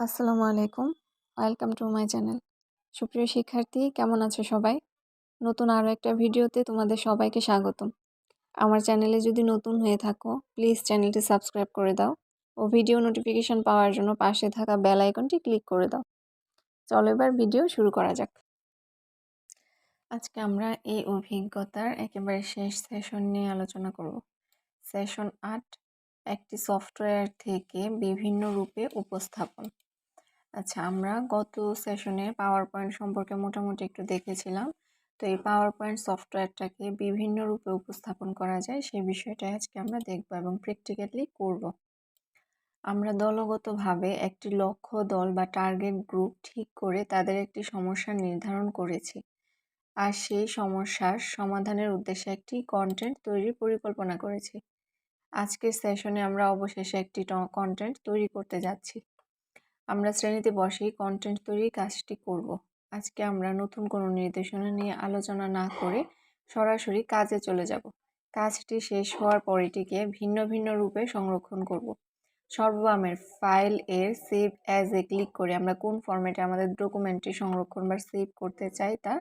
আসসালামু আলাইকুম। Welcome to my channel সুপ্রিয় শিক্ষার্থী, কেমন আছো সবাই? নতুন আরও একটা ভিডিওতে তোমাদের সবাইকে স্বাগতম। আমার চ্যানেলে যদি নতুন হয়ে থাকো প্লিজ চ্যানেলটি সাবস্ক্রাইব করে দাও ও ভিডিও নোটিফিকেশন পাওয়ার জন্য পাশে থাকা বেল আইকনটি ক্লিক করে দাও। চলো এবার ভিডিও শুরু করা যাক। আজকে আমরা এই অভিজ্ঞতার একেবারে শেষ সেশন নিয়ে আলোচনা করব। সেশন আট, একটি সফটওয়্যার থেকে বিভিন্ন রূপে উপস্থাপন। আচ্ছা আমরা গত সেশনে পাওয়ার পয়েন্ট সম্পর্কে মোটামুটি একটু দেখেছিলাম। তো এই পাওয়ার পয়েন্ট সফটওয়্যারটাকে বিভিন্ন রূপে উপস্থাপন করা যায় সেই বিষয়টা আজকে আমরা দেখব এবং প্র্যাকটিক্যালি করব। আমরা দলগতভাবে একটি লক্ষ্য, দল বা টার্গেট গ্রুপ ঠিক করে তাদের একটি সমস্যা নির্ধারণ করেছি। আর সেই সমস্যার সমাধানের উদ্দেশ্যে একটি কন্টেন্ট তৈরির পরিকল্পনা করেছি। আজকের সেশনে আমরা অবশেষে একটি কন্টেন্ট তৈরি করতে যাচ্ছি। আমরা শ্রেণীতে বসেই কন্টেন্ট তৈরির কাজটি করব। আজকে আমরা নতুন কোনো নির্দেশনা নিয়ে আলোচনা না করে সরাসরি কাজে চলে যাব কাজটি শেষ হওয়ার পর এটিকে ভিন্ন ভিন্ন রূপে সংরক্ষণ করব। সর্ববামের ফাইল এর সেভ অ্যাজ এ ক্লিক করে আমরা কোন ফরম্যাটে আমাদের ডকুমেন্টটি সংরক্ষণ বা সেভ করতে চাই তা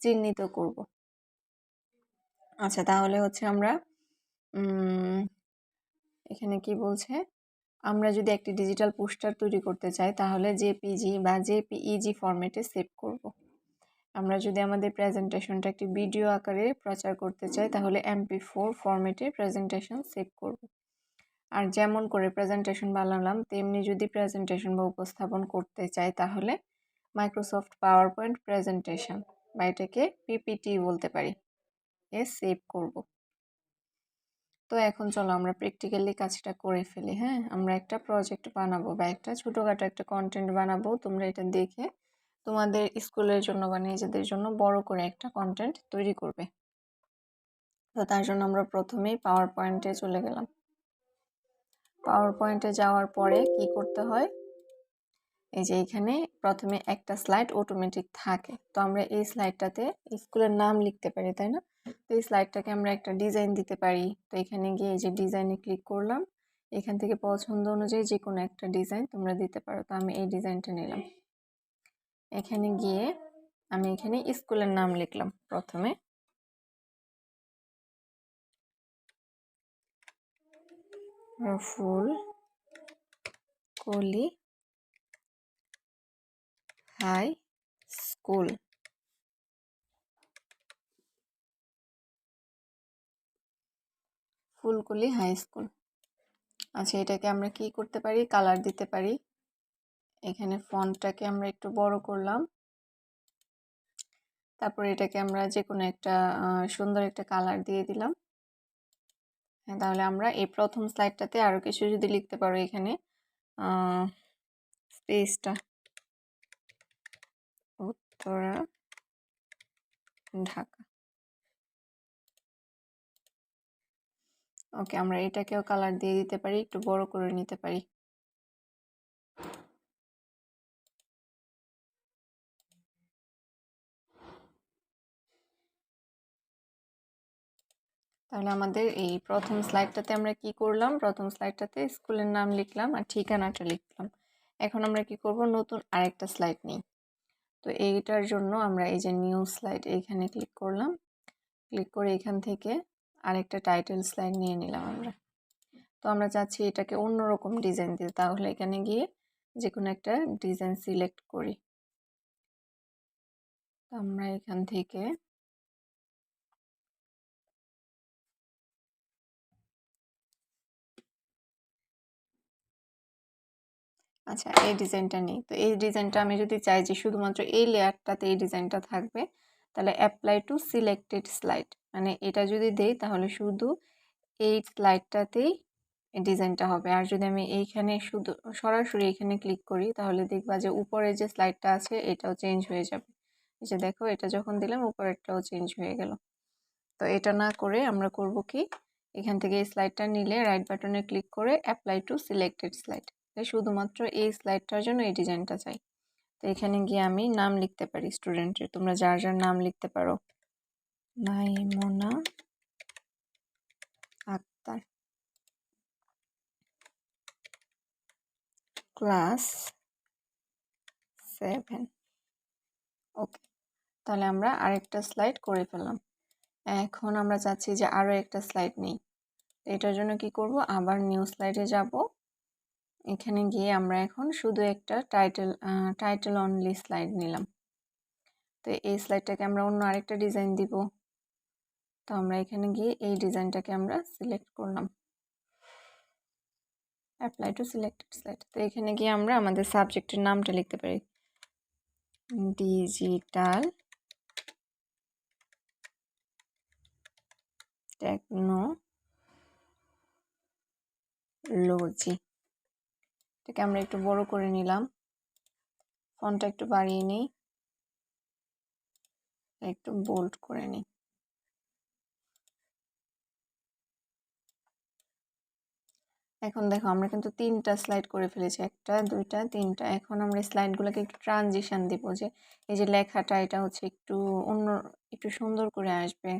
চিহ্নিত করব আচ্ছা তাহলে হচ্ছে আমরা এখানে কি বলছে আমরা যদি একটি ডিজিটাল পোস্টার তৈরি করতে চাই, তাহলে জেপিজি বা জেপিইজি ফরম্যাটে সেভ করব। আমরা যদি আমাদের প্রেজেন্টেশনটা একটি ভিডিও আকারে প্রচার করতে চাই, তাহলে এমপি ফোর ফরম্যাটে প্রেজেন্টেশন সেভ করব। আর যেমন করে প্রেজেন্টেশন বানালাম, তেমনি যদি প্রেজেন্টেশন বা উপস্থাপন করতে চাই, তাহলে মাইক্রোসফট পাওয়ার পয়েন্ট প্রেজেন্টেশন বা এটাকে পিপিটি বলতে পারি, এ সেভ করব। তো এখন চলো আমরা প্র্যাকটিক্যালি কাজটা করে ফেলি হ্যাঁ? আমরা একটা প্রজেক্ট বানাবো বা একটা ছোটোখাটো একটা কন্টেন্ট বানাবো, তোমরা এটা দেখে তোমাদের স্কুলের জন্য বা নিজেদের জন্য বড় করে একটা কন্টেন্ট তৈরি করবে। তো তার জন্য আমরা প্রথমেই পাওয়ার পয়েন্টে চলে গেলাম। পাওয়ার পয়েন্টে যাওয়ার পরে কি করতে হয়? এই যে এখানে প্রথমে একটা স্লাইড অটোমেটিক থাকে। তো আমরা এই স্লাইডটাতে স্কুলের নাম লিখতে পারি, তাই না? তো এই স্লাইডটাকে আমরা একটা ডিজাইন দিতে পারি। তো এখানে গিয়ে এই যে ডিজাইনে ক্লিক করলাম। এখান থেকে পছন্দ অনুযায়ী যে কোনো একটা ডিজাইন তোমরা দিতে পারো। তো আমি এই ডিজাইনটা নিলাম। এখানে গিয়ে আমি এখানে স্কুলের নাম লিখলাম প্রথমে। Phul Koli high school. Phulkuli high school. আচ্ছা এটাকে আমরা কি করতে পারি? কালার দিতে পারি। এখানে ফন্টটাকে আমরা একটু বড় করলাম। তারপর এটাকে আমরা যে কোনো একটা সুন্দর একটা কালার দিয়ে দিলাম। হ্যাঁ তাহলে আমরা এই প্রথম স্লাইডটাতে আরও কিছু যদি লিখতে পারো এখানে স্পেসটা। উত্তরা ঢাকা। ওকে, আমরা এটাকেও কালার দিয়ে দিতে পারি, একটু বড় করে নিতে পারি। তাহলে আমাদের এই প্রথম স্লাইডটাতে আমরা কি করলাম? প্রথম স্লাইডটাতে স্কুলের নাম লিখলাম আর ঠিকানাটা লিখলাম। এখন আমরা কি করব? নতুন আরেকটা স্লাইড নিই। তো এইটার জন্য আমরা এই যে নিউ স্লাইড এইখানে ক্লিক করলাম। ক্লিক করে এখান থেকে আরেকটা টাইটেল স্লাইড নিয়ে নিলাম আমরা। তো আমরা চাচ্ছি এটাকে অন্যরকম ডিজাইন দিতে তাহলে এখানে গিয়ে যে কোনো একটা ডিজাইন সিলেক্ট করি। আমরা এখান থেকে আচ্ছা এই ডিজাইনটা নেই। তো এই ডিজাইনটা আমি যদি চাই যে শুধুমাত্র এই লেয়ারটাতে এই ডিজাইনটা থাকবে, তাহলে অ্যাপ্লাই টু সিলেক্টেড স্লাইড মানে এটা যদি দেই, তাহলে শুধু এই স্লাইডটাতেই ডিজাইনটা হবে। আর যদি আমি এইখানে শুধু, সরাসরি এখানে ক্লিক করি, তাহলে দেখবা যে উপরে যে স্লাইডটা আছে, এটাও চেঞ্জ হয়ে যাবে। এই যে দেখো, এটা যখন দিলাম, উপরেরটাও চেঞ্জ হয়ে গেল। তো এটা না করে আমরা করব কি? এখান থেকে এই স্লাইডটা নিলে রাইট বাটনে ক্লিক করে অ্যাপ্লাই টু সিলেক্টেড স্লাইড শুধুমাত্র এই স্লাইডটার জন্য এই ডিজাইনটা চাই। তো এখানে গিয়ে আমি নাম লিখতে পারি স্টুডেন্টের তোমরা যার যার নাম লিখতে পারো। Naimona Akter. Class seven. Okay, তাহলে আমরা আরেকটা স্লাইড করে ফেললাম। এখন আমরা চাচ্ছি যে আরও একটা স্লাইড নেই। এটার জন্য কি করব? আবার নিউ স্লাইডে যাব। এখানে গিয়ে আমরা এখন শুধু একটা টাইটেল টাইটেল অনলি স্লাইড নিলাম। তো এই স্লাইডটাকে আমরা অন্য আরেকটা ডিজাইন দিব। তো আমরা এখানে গিয়ে এই ডিজাইনটাকে আমরা সিলেক্ট করলাম। অ্যাপ্লাই টু সিলেক্টেড স্লাইড তো এখানে গিয়ে আমরা আমাদের সাবজেক্টের নামটা লিখতে পারি। ডিজিটাল টেকনোলজি এটাকে আমরা একটু বড় করে নিলাম। ফোনটা একটু বাড়িয়ে নিই। একটু বোল্ড করে নিই। এখন দেখো, আমরা কিন্তু তিনটা স্লাইড করে ফেলেছি, একটা, দুইটা, তিনটা। এখন আমরা স্লাইডগুলোকে একটু ট্রানজিশান দিব যে, এই যে লেখাটা, এটা হচ্ছে একটু অন্য, একটু সুন্দর করে আসবে।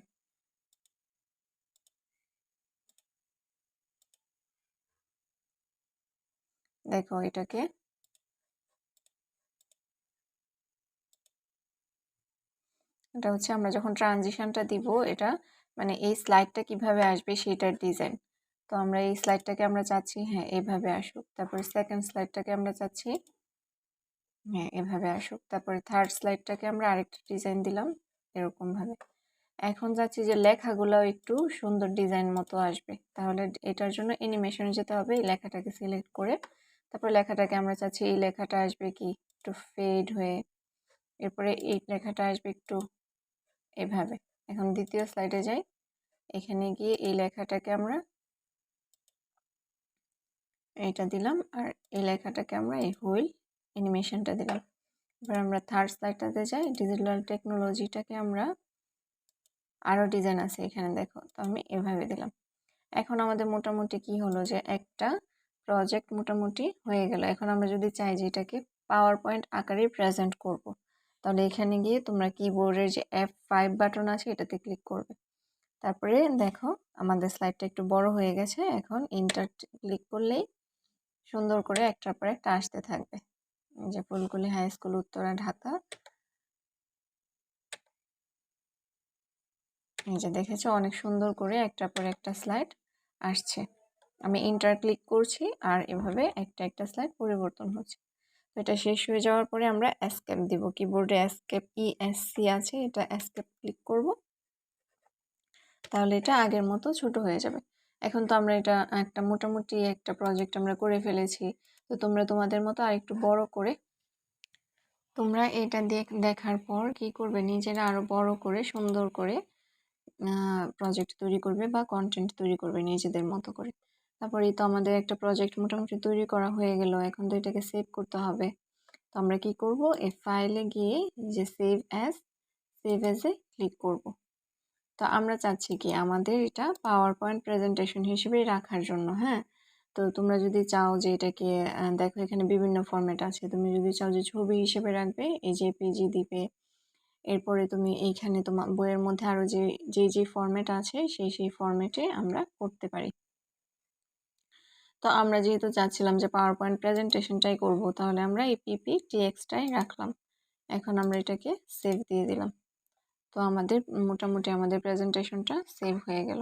দেখো এটাকে। এটা হচ্ছে আমরা যখন ট্রানজিশনটা দিব, এটা মানে এই স্লাইডটা কীভাবে আসবে সেটার ডিজাইন তো আমরা এই স্লাইডটাকে আমরা চাচ্ছি হ্যাঁ এভাবে আসুক। তারপরে সেকেন্ড স্লাইডটাকে আমরা চাচ্ছি হ্যাঁ এভাবে আসুক। তারপরে থার্ড স্লাইডটাকে আমরা আরেকটা ডিজাইন দিলাম, এরকমভাবে। এখন যাচ্ছি যে লেখাগুলোও একটু সুন্দর ডিজাইন মতো আসবে। তাহলে এটার জন্য অ্যানিমেশনে যেতে হবে, এই লেখাটাকে সিলেক্ট করে তারপর লেখাটাকে আমরা চাচ্ছি, এই লেখাটা আসবে কি একটু ফেড হয়ে, এরপরে এই লেখাটা আসবে একটু এভাবে। এখন দ্বিতীয় স্লাইডে যাই। এখানে গিয়ে এই লেখাটাকে আমরা এইটা দিলাম আর এই লেখাটাকে আমরা এই হুইল অ্যানিমেশনটা দিলাম। এবার আমরা থার্ড স্লাইডটাতে যাই। ডিজিটাল টেকনোলজিটাকে আমরা আরও ডিজাইন আছে এখানে, দেখো। তো আমি এভাবে দিলাম। এখন আমাদের মোটামুটি কি হলো যে একটা প্রজেক্ট মোটামুটি হয়ে গেল। এখন আমরা যদি চাই যে এটাকে পাওয়ার পয়েন্ট আকারে প্রেজেন্ট করব। তাহলে এখানে গিয়ে তোমরা কিবোর্ডের যে এফ ফাইভ বাটন আছে, এটাতে ক্লিক করবে। তারপরে দেখো, আমাদের স্লাইডটা একটু বড় হয়ে গেছে। এখন ইন্টার ক্লিক করলেই সুন্দর করে একটার পর একটা আসতে থাকবে। যে ফুলকুলি হাই স্কুল উত্তরা, ঢাকা। এই যে দেখেছ, অনেক সুন্দর করে একটার পর একটা স্লাইড আসছে। আমি ইন্টার ক্লিক করছি আর এভাবে একটা একটা স্লাইড পরিবর্তন হচ্ছে। তো এটা শেষ হয়ে যাওয়ার পরে আমরা অ্যাসকেপ দিব। কিবোর্ডে অ্যাসকেপ ইএসসি আছে, এটা অ্যাসকেপ ক্লিক করব। তাহলে এটা আগের মতো ছোট হয়ে যাবে। এখন তো আমরা এটা একটা মোটামুটি একটা প্রজেক্ট আমরা করে ফেলেছি। তো তোমরা তোমাদের মতো আরেকটু বড় করে তোমরা এটা দেখার পর কি করবে? নিজেরা আরও বড় করে, সুন্দর করে প্রজেক্ট তৈরি করবে বা কন্টেন্ট তৈরি করবে নিজেদের মতো করে। তারপরে তো আমাদের একটা প্রজেক্ট মোটামুটি তৈরি করা হয়ে গেল, এখন তো এটাকে সেভ করতে হবে। তো আমরা কি করব? এই ফাইলে গিয়ে যে সেভ অ্যাজ সেভ অ্যাজে ক্লিক করব। তো আমরা চাচ্ছি কি আমাদের এটা পাওয়ার পয়েন্ট প্রেজেন্টেশন হিসেবেই রাখার জন্য হ্যাঁ? তো তোমরা যদি চাও যে এটাকে দেখো এখানে বিভিন্ন ফর্ম্যাট আছে। তুমি যদি চাও যে ছবি হিসেবে রাখবে, এই যে পেজি দিবে। এরপরে তুমি এইখানে তোমার বইয়ের মধ্যে আরও যে যে যে ফর্ম্যাট আছে, সেই সেই ফর্ম্যাটে আমরা করতে পারি। তো আমরা যেহেতু চাচ্ছিলাম যে পাওয়ার পয়েন্ট প্রেজেন্টেশনটাই করব, তাহলে আমরা এই পিপি টিএক্সটাই রাখলাম। এখন আমরা এটাকে সেভ দিয়ে দিলাম। তো আমাদের মোটামুটি আমাদের প্রেজেন্টেশনটা সেভ হয়ে গেল।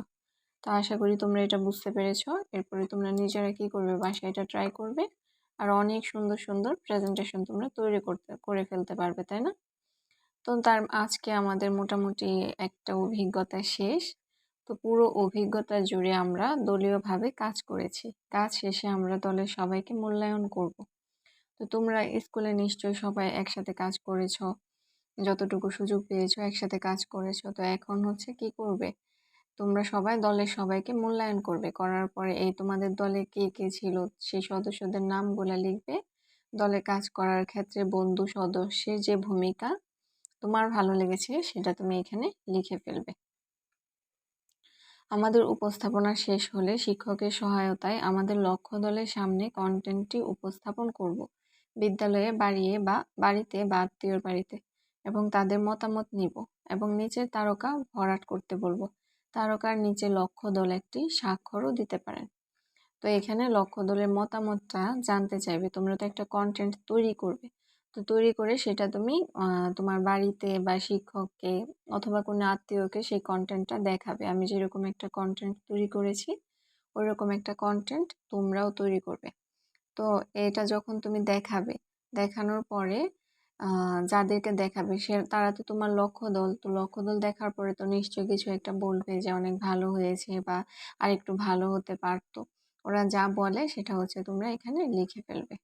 তো আশা করি তোমরা এটা বুঝতে পেরেছ। এরপরে তোমরা নিজেরা কী করবে, বাসায় এটা ট্রাই করবে। আর অনেক সুন্দর সুন্দর প্রেজেন্টেশন তোমরা তৈরি করতে, করে ফেলতে পারবে, তাই না? তো তার আজকে আমাদের মোটামুটি একটা অভিজ্ঞতা শেষ। তো পুরো অভিজ্ঞতা জুড়ে আমরা দলীয়ভাবে কাজ করেছি। কাজ শেষে আমরা দলের সবাইকে মূল্যায়ন করব। তো তোমরা স্কুলে নিশ্চয়ই সবাই একসাথে কাজ করেছ, যতটুকু সুযোগ পেয়েছ একসাথে কাজ করেছ। তো এখন হচ্ছে কি করবে? তোমরা সবাই দলের সবাইকে মূল্যায়ন করবে। করার পরে এই তোমাদের দলে কে কে ছিল সেই সদস্যদের নামগুলো লিখবে। দলে কাজ করার ক্ষেত্রে বন্ধু সদস্যের যে ভূমিকা, তোমার ভালো লেগেছে সেটা তুমি এখানে লিখে ফেলবে। আমাদের উপস্থাপনা শেষ হলে শিক্ষকের সহায়তায় আমাদের লক্ষ্য দলের সামনে কন্টেন্টটি উপস্থাপন করব। বিদ্যালয়ে বাড়িয়ে বা বাড়িতে বা আত্মীয়র বাড়িতে এবং তাদের মতামত নিব এবং নিচের তারকা ভরাট করতে বলব। তারকার নিচে লক্ষ্য দল একটি স্বাক্ষরও দিতে পারেন। তো এখানে লক্ষ্য দলের মতামতটা জানতে চাইবে। তোমরা তো একটা কন্টেন্ট তৈরি করবে। তো তৈরি করে সেটা তুমি তোমার বাড়িতে বা শিক্ষককে অথবা কোনো আত্মীয়কে সেই কন্টেন্টটা দেখাবে। আমি যেরকম একটা কন্টেন্ট তৈরি করেছি ওইরকম একটা কন্টেন্ট তোমরাও তৈরি করবে। তো এটা যখন তুমি দেখাবে, দেখানোর পরে যাদেরকে দেখাবে, সে, তারা তো তোমার লক্ষ্য দল তো লক্ষ্য দল দেখার পরে তো নিশ্চয়ই কিছু একটা বলবে যে অনেক ভালো হয়েছে বা আরেকটু ভালো হতে পারতো। ওরা যা বলে সেটা হচ্ছে তোমরা এখানে লিখে ফেলবে।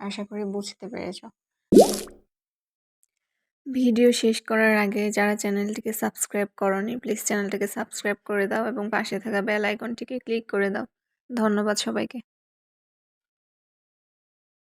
আশা করি বুঝতে পেরেছ। ভিডিও শেষ করার আগে যারা চ্যানেলটিকে সাবস্ক্রাইব করনি, প্লিজ চ্যানেলটিকে সাবস্ক্রাইব করে দাও এবং পাশে থাকা বেল আইকনটিকে ক্লিক করে দাও। ধন্যবাদ সবাইকে।